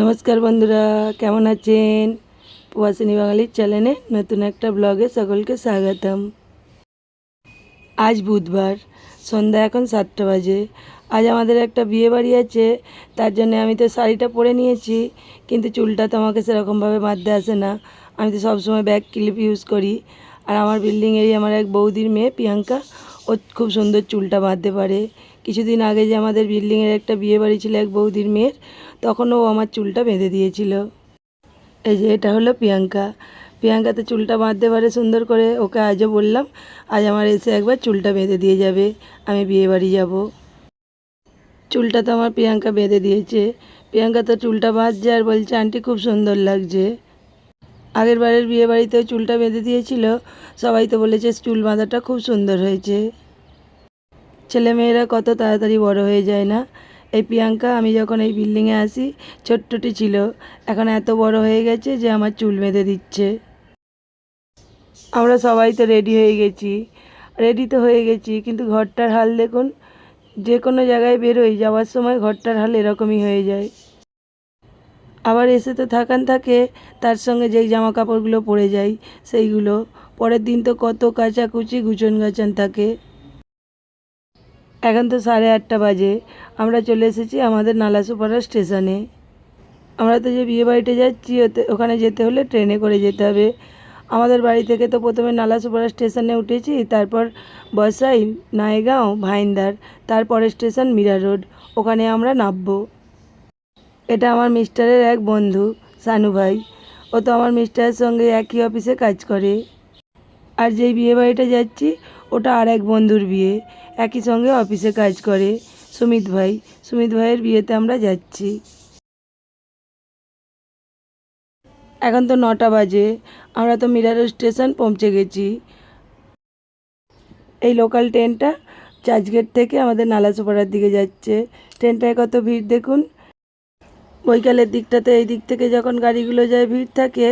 নমস্কার বন্ধুরা, কেমন আছেন? প্রবাসিনী বাঙালির চ্যানেলে নতুন একটা ব্লগে সকলকে স্বাগতম। আজ বুধবার, সন্ধ্যা এখন সাতটা বাজে। আজ আমাদের একটা বিয়ে বাড়ি আছে, তার জন্য আমি তো শাড়িটা পরে নিয়েছি, কিন্তু চুলটা তো আমাকে সেরকমভাবে বাঁধতে আসে না। আমি তো সবসময় ব্যাক ক্লিপ ইউজ করি। আর আমার বিল্ডিংয়েরই আমার এক বৌদির মেয়ে, প্রিয়াঙ্কা, ও খুব সুন্দর চুলটা বাঁধতে পারে। কিছুদিন আগে যে আমাদের বিল্ডিংয়ের একটা বিয়ে বাড়ি ছিল এক বৌদির মেয়ের, তখন ও আমার চুলটা বেঁধে দিয়েছিল। এই যে এটা হলো প্রিয়াঙ্কা। প্রিয়াঙ্কাতে চুলটা বাঁধতে পারে সুন্দর করে, ওকে আজও বললাম, আজ আমার এসে একবার চুলটা বেঁধে দিয়ে যাবে, আমি বিয়ে বাড়ি যাব। চুলটা তো আমার প্রিয়াঙ্কা বেঁধে দিয়েছে। প্রিয়াঙ্কা তো চুলটা বাঁধছে আর বলছে, আন্টি, খুব সুন্দর লাগছে। আগের বারের বিয়ে বাড়িতেও চুলটা বেঁধে দিয়েছিল, সবাই তো বলেছে চুল বাঁধাটা খুব সুন্দর হয়েছে। ছেলেমেয়েরা কত তাড়াতাড়ি বড় হয়ে যায় না? এই প্রিয়াঙ্কা, আমি যখন এই বিল্ডিংয়ে আসি, ছোট্টটি ছিল। এখন এত বড় হয়ে গেছে যে আমার চুল বেঁধে দিচ্ছে। আমরা সবাই তো রেডি হয়ে গেছি। রেডি তো হয়ে গেছি, কিন্তু ঘরটার হাল দেখুন, যে কোনো জায়গায় বেরোই, যাওয়ার সময় ঘরটার হাল এরকমই হয়ে যায়। আবার এসে তো থাকান থাকে, তার সঙ্গে যেই জামা কাপড়গুলো পরে যাই, সেইগুলো। পরের দিন তো কত কাচাকুচি গুছন গাছান থাকে। এখন তো সাড়ে আটটা বাজে। আমরা চলে এসেছি আমাদের নালাসোপাড়া স্টেশনে। আমরা তো যে বিয়ে বাড়িতে যাচ্ছি ওখানে যেতে হলে ট্রেনে করে যেতে হবে। আমাদের বাড়ি থেকে তো প্রথমে নালাসোপাড়া স্টেশনে উঠেছি, তারপর বসাই নায়গাঁও ভাইন্দার, তারপরে স্টেশন মীরা রোড, ওখানে আমরা নামবো। এটা আমার মিস্টারের এক বন্ধু, সানু ভাই। ও তো আমার মিস্টারের সঙ্গে একই অফিসে কাজ করে। আর যেই বিয়ে বাড়িটা যাচ্ছি ওটা আর এক বন্ধুর বিয়ে। একই সঙ্গে অফিসে কাজ করে। সুমিত ভাই, সুমিত ভাইয়ের বিয়েতে আমরা যাচ্ছি। এখন তো নটা বাজে। আমরা তো মিরারো স্টেশন পৌঁছে গেছি। এই লোকাল ট্রেনটা চার্চগেট থেকে আমাদের নালাসোপাড়ার দিকে যাচ্ছে। ট্রেনটায় কত ভিড় দেখুন? বৈকালের দিকটাতে এই দিক থেকে যখন গাড়িগুলো যায় ভিড় থাকে,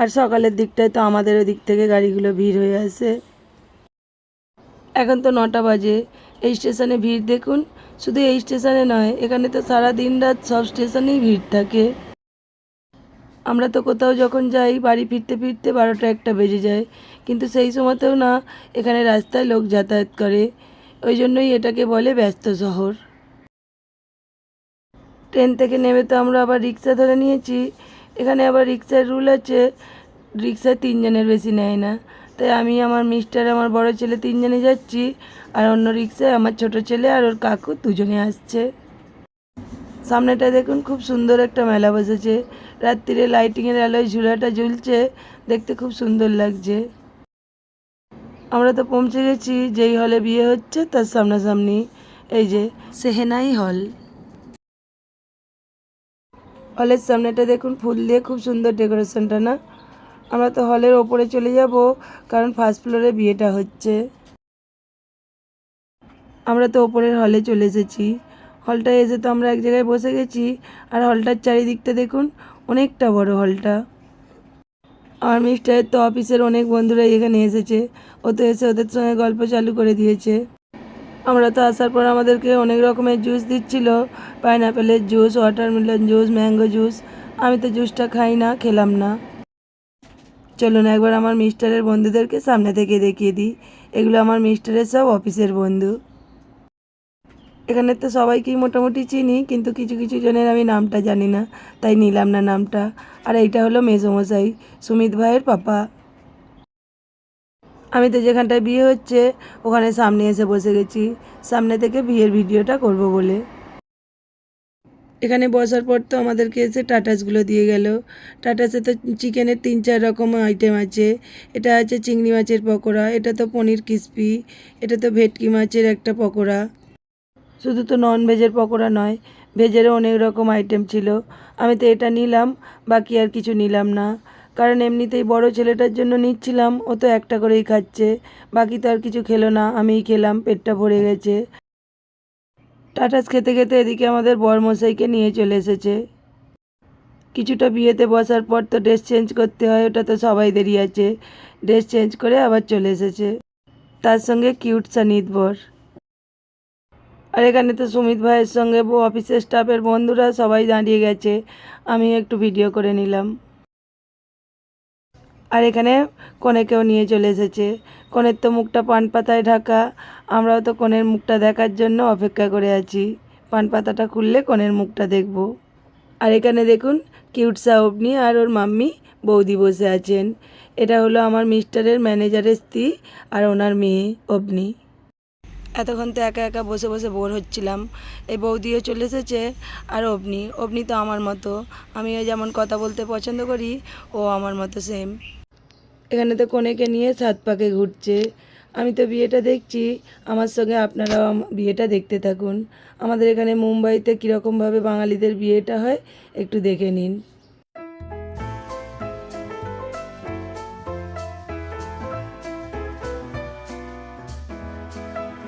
আর সকালের দিকটায় তো আমাদের ওই দিক থেকে গাড়িগুলো ভিড় হয়ে আসে। এখন তো নটা বাজে। এই স্টেশনে ভিড় দেখুন। শুধু এই স্টেশনে নয়, এখানে তো সারা দিন রাত সব স্টেশনেই ভিড় থাকে। আমরা তো কোথাও যখন যাই, বাড়ি ফিরতে ফিরতে বারোটা একটা বেজে যায়। কিন্তু সেই সময়তেও না, এখানে রাস্তায় লোক যাতায়াত করে। ওই জন্যই এটাকে বলে ব্যস্ত শহর। ট্রেন থেকে নেমে তো আমরা আবার রিক্সা ধরে নিয়েছি। এখানে আবার রিক্সার রুল আছে রিক্সা তিনজনের বেশি নেয় না। তাই আমি, আমার মিস্টার আমার বড় ছেলে তিনজনে যাচ্ছি। আর অন্য রিক্সায় আমার ছোট ছেলে আর ওর কাকু দুজনে আসছে। সামনেটা দেখুন, খুব সুন্দর একটা মেলা বসেছে। রাত্রিরে লাইটিংয়ের আলোয় ঝুলাটা ঝুলছে, দেখতে খুব সুন্দর লাগছে। আমরা তো পৌঁছে গেছি, যেই হলে বিয়ে হচ্ছে তার সামনাসামনি। এই যে, সেহেনাই হল হলের সামনেটা দেখুন, ফুল দিয়ে খুব সুন্দর ডেকোরেশনটা না? আমরা তো হলের ওপরে চলে যাব, কারণ ফার্স্ট ফ্লোরে বিয়েটা হচ্ছে। আমরা তো ওপরের হলে চলে এসেছি। হলটায় এসে তো আমরা এক জায়গায় বসে গেছি, আর হলটার চারিদিকটা দেখুন, অনেকটা বড় হলটা আমার মিস্টারের তো অফিসের অনেক বন্ধুরাই এখানে এসেছে, ও তো এসে ওদের সঙ্গে গল্প চালু করে দিয়েছে। আমরা তো আসার পর আমাদেরকে অনেক রকমের জুস দিচ্ছিল পাইনাপেলের juice watermelon juice mango juice আমি তো জুসটা খাই না, খেলাম না। চলুন একবার আমার মিস্টারের বন্ধুদেরকে সামনে থেকে দেখিয়ে দিই। এগুলো আমার মিস্টারের সব অফিসের বন্ধু। এখানে তো সবাইকেই মোটামুটি চিনি, কিন্তু কিছু কিছু জনের আমি নামটা জানি না, তাই নিলাম না নামটা। আর এইটা হলো মেজমশাই, সুমিত ভাইয়ের পাপা। আমি তো যেখানটায় বিয়ে হচ্ছে, ওখানে সামনে এসে বসে গেছি। সামনে থেকে বিয়ের ভিডিওটা করব বলে। এখানে বসার পর তো আমাদেরকে এসে টাটাসগুলো দিয়ে গেল। টাটাসে তো চিকেনের তিন, চার রকম আইটেম আছে। এটা আছে চিংড়ি মাছের পকোড়া, এটা তো পনির ক্রিসপি এটা তো ভেটকি মাছের একটা পকোড়া। শুধু তো নন ভেজের পকোড়া নয় ভেজেরও অনেক রকম আইটেম ছিল। আমি তো এটা নিলাম, বাকি আর কিছু নিলাম না। কারণ এমনিতেই বড় ছেলেটার জন্য নিচ্ছিলাম, ও তো একটা করেই খাচ্ছে। বাকি তো আর কিছু খেলো না, আমিই খেলাম, পেটটা ভরে গেছে। টাটাস খেতে খেতে এদিকে আমাদের বরমশাইকে নিয়ে চলে এসেছে। কিছুটা বিয়েতে বসার পর তো ড্রেস চেঞ্জ করতে হয়, ওটা তো সবাইদেরই আছে। ড্রেস চেঞ্জ করে আবার চলে এসেছে। তার সঙ্গে কিউট সানিদ বর। আর এখানে তো সুমিত ভাইয়ের সঙ্গে অফিসের স্টাফের বন্ধুরা সবাই দাঁড়িয়ে গেছে। আমি একটু ভিডিও করে নিলাম। আর এখানে কনেকেও নিয়ে চলে এসেছে। কনের তো মুখটা পান পাতায় ঢাকা। আমরাও তো কনের মুখটা দেখার জন্য অপেক্ষা করে আছি। পান পাতাটা খুললে কনের মুখটা দেখব। আর এখানে দেখুন কিউটসা অবনি আর ওর মাম্মি বৌদি বসে আছেন। এটা হলো আমার মিস্টারের ম্যানেজারের স্ত্রী আর ওনার মেয়ে, অবনি। এতক্ষণ তো একা একা বসে বসে বোর হচ্ছিলাম। এই বৌদিও চলে এসেছে আর অবনি। অবনি তো আমার মতো। আমিও যেমন কথা বলতে পছন্দ করি, ও আমার মতো সেম এখানে তো কনেকে নিয়ে সাত পাকে ঘুরছে। আমি তো বিয়েটা দেখছি। আমার সঙ্গে আপনারাও বিয়েটা দেখতে থাকুন। আমাদের এখানে মুম্বাইতে কীরকমভাবে বাঙালিদের বিয়েটা হয়, একটু দেখে নিন।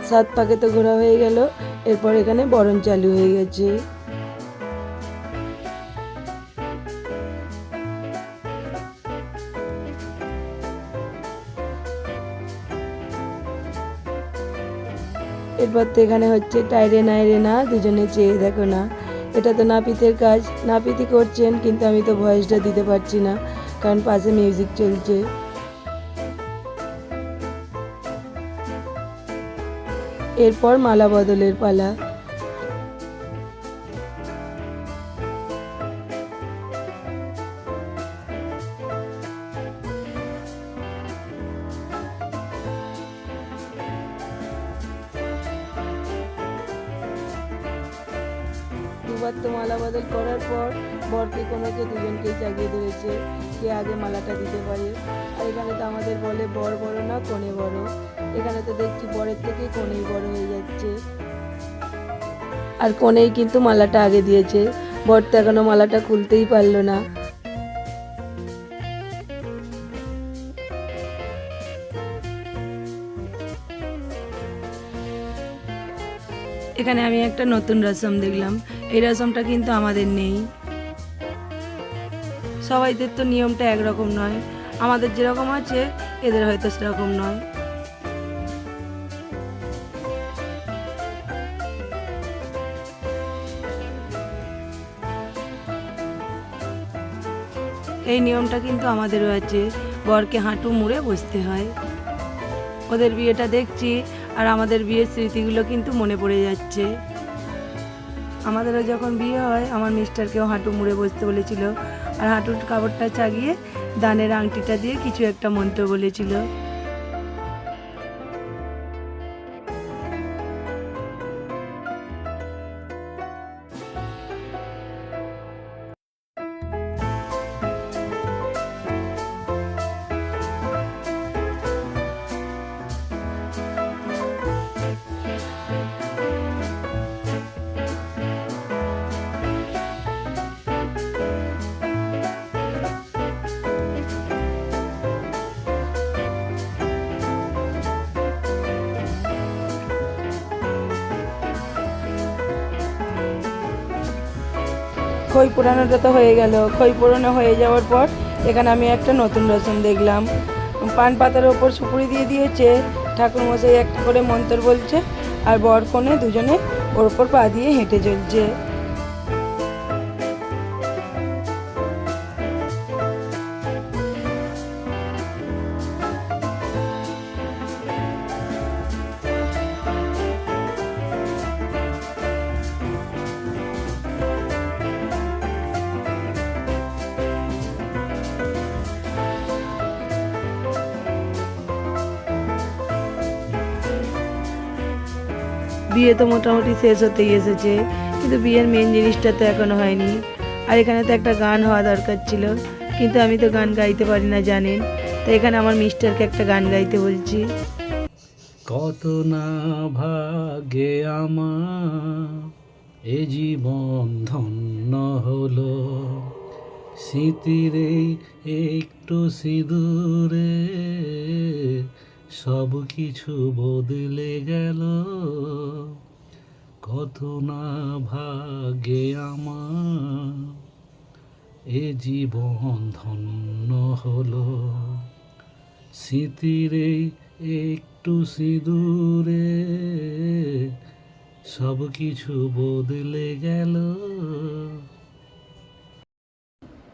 সাত পাকে তো ঘোরা হয়ে গেল। এরপর এখানে বরণ চালু হয়ে গেছে। এরপর তো এখানে হচ্ছে টাইরে নাইরে না, দুজনে চেয়ে দেখো না। এটা তো নাপিতের কাজ। নাপিতি করছেন, কিন্তু আমি তো ভয়েসটা দিতে পারছি না, কারণ পাশে মিউজিক চলছে। এরপর মালা বদলের পালা। তো মালা বদল করার পর বরকে কোনোকে দুজনকেই জাগিয়ে ধরেছে, কে আগে মালাটা দিতে পারে? আর এখানে তো আমাদের বলে বর বড় না কোণে বড়। এখানে তো দেখছি বরের থেকে কোণেই বড় হয়ে যাচ্ছে। আর কোণেই কিন্তু মালাটা আগে দিয়েছে। বর তো এখনও মালাটা খুলতেই পারল না। এখানে আমি একটা নতুন রসম দেখলাম। এই রসমটা কিন্তু আমাদের নেই। সবাইদের তো নিয়মটা একরকম নয়। আমাদের যেরকম আছে, এদের হয়তো সেরকম নয়। এই নিয়মটা কিন্তু আমাদেরও আছে। বরকে হাঁটু মুড়ে বসতে হয়। ওদের বিয়েটা দেখছি, আর আমাদের বিয়ের স্মৃতিগুলো কিন্তু মনে পড়ে যাচ্ছে। আমাদেরও যখন বিয়ে হয়, আমার মিস্টারকেও হাঁটু মুড়ে বসতে বলেছিল। আর হাঁটুর কাপড়টা চাগিয়ে দানের আংটিটা দিয়ে কিছু একটা মন্ত্র বলেছিল। খই পোড়ানোটা তো হয়ে গেল। খই পোড়ানো হয়ে যাওয়ার পর এখানে আমি একটা নতুন রসুন দেখলাম। পান পাতার ওপর সুপুরি দিয়ে দিয়েছে। ঠাকুর মশাই একটা করে মন্তর বলছে, আর বর কনে দুজনে ওর ওপর পা দিয়ে হেঁটে চলছে। বিয়ে তো মোটামুটি শেষ হতেই এসেছে, কিন্তু বিয়ের মেন জিনিসটা তো এখনও হয়নি। আর এখানে তো একটা গান হওয়া দরকার ছিল, কিন্তু আমি তো গান গাইতে পারি না, জানেন? তো এখানে আমার মিস্টারকে একটা গান গাইতে বলছি। কত না ভাগে আমার, এ জীবন ধন্য হলো। স্মৃতির একটু সিঁদুরে সব কিছু বদলে গেল। কত না ভাগ্যে আমার এ জীবন ধন্য হলো। স্মৃতির একটু সিঁদুরে সব কিছু বদলে গেল।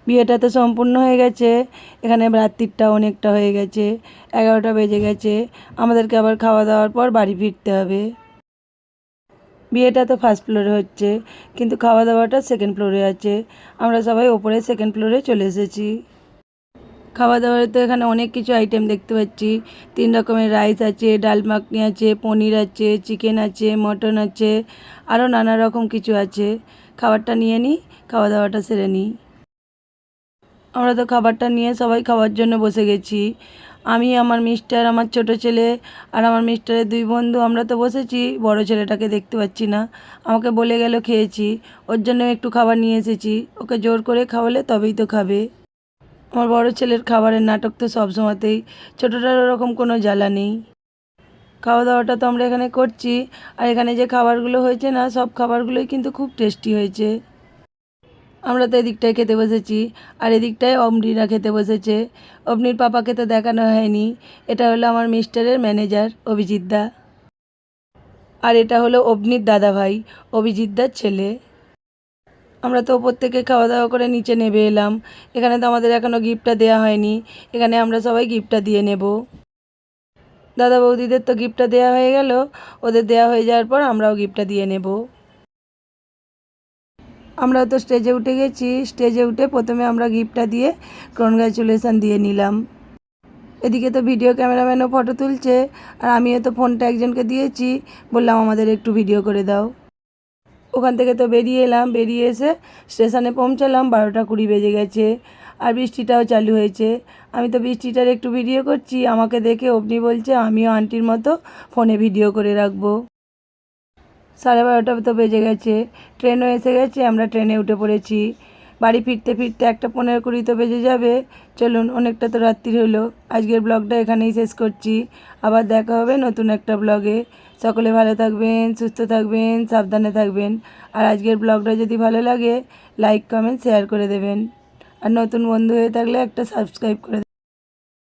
বিয়েটা তো সম্পূর্ণ হয়ে গেছে। এখানে রাত্রিরটা অনেকটা হয়ে গেছে। এগারোটা বেজে গেছে। আমাদেরকে আবার খাওয়া দাওয়ার পর বাড়ি ফিরতে হবে। বিয়েটা তো ফার্স্ট ফ্লোরে হচ্ছে, কিন্তু খাওয়া দাওয়াটা সেকেন্ড ফ্লোরে আছে। আমরা সবাই ওপরে সেকেন্ড ফ্লোরে চলে এসেছি। খাওয়া দাওয়ার তো এখানে অনেক কিছু আইটেম দেখতে পাচ্ছি। তিন রকমের রাইস আছে, ডাল মাখনি আছে, পনির আছে চিকেন আছে মটন আছে আরও নানা রকম কিছু আছে। খাবারটা নিয়ে নিই খাওয়া দাওয়াটা সেরে নিই আমরা তো খাবারটা নিয়ে সবাই খাওয়ার জন্য বসে গেছি। আমি, আমার মিস্টার আমার ছোট ছেলে আর আমার মিস্টারের দুই বন্ধু আমরা তো বসেছি। বড় ছেলেটাকে দেখতে পাচ্ছি না। আমাকে বলে গেল খেয়েছি। ওর জন্য একটু খাবার নিয়ে এসেছি। ওকে জোর করে খাওয়ালে তবেই তো খাবে। আমার বড় ছেলের খাবারের নাটক তো সব সময়তেই। ছোটোটার ওরকম কোনো জ্বালা নেই। খাওয়া দাওয়াটা তো আমরা এখানে করছি। আর এখানে যে খাবারগুলো হয়েছে না, সব খাবারগুলোই কিন্তু খুব টেস্টি হয়েছে। আমরা তো এদিকটায় খেতে বসেছি, আর এদিকটায় অমরিরা খেতে বসেছে। অমনির পাপাকে তো দেখানো হয়নি। এটা হলো আমার মিস্টারের ম্যানেজার, অভিজিৎ দা। আর এটা হলো অবনির দাদা ভাই অভিজিৎ দার ছেলে। আমরা তো ওপর থেকে খাওয়া দাওয়া করে নিচে নেমে এলাম। এখানে তো আমাদের এখনও গিফটটা দেওয়া হয়নি। এখানে আমরা সবাই গিফটটা দিয়ে নেব। দাদা বৌদিদের তো গিফটটা দেওয়া হয়ে গেল। ওদের দেওয়া হয়ে যাওয়ার পর আমরাও গিফটটা দিয়ে নেব। আমরা তো স্টেজে উঠে গেছি। স্টেজে উঠে প্রথমে আমরা গিফটটা দিয়ে কনগ্রাচুলেশান দিয়ে নিলাম। এদিকে তো ভিডিও ক্যামেরাম্যানও ফটো তুলছে, আর আমিও তো ফোনটা একজনকে দিয়েছি। বললাম, আমাদের একটু ভিডিও করে দাও। ওখান থেকে তো বেরিয়ে এলাম। বেরিয়ে এসে স্টেশনে পৌঁছালাম। বারোটা কুড়ি বেজে গেছে, আর বৃষ্টিটাও চালু হয়েছে। আমি তো বৃষ্টিটার একটু ভিডিও করছি। আমাকে দেখে অবনি বলছে, আমিও আন্টির মতো ফোনে ভিডিও করে রাখব। সাড়ে বারোটা তো বেজে গেছে। ট্রেনও এসে গেছে, আমরা ট্রেনে উঠে পড়েছি। বাড়ি ফিরতে ফিরতে একটা পনেরো কুড়ি তো বেজে যাবে। চলুন, অনেকটা তো রাত্রি হলো। আজকের ব্লগটা এখানেই শেষ করছি। আবার দেখা হবে নতুন একটা ব্লগে। সকলে ভালো থাকবেন, সুস্থ থাকবেন, সাবধানে থাকবেন। আর আজকের ব্লগটা যদি ভালো লাগে, লাইক, কমেন্ট, শেয়ার করে দেবেন। আর নতুন বন্ধু হয়ে থাকলে একটা সাবস্ক্রাইব করে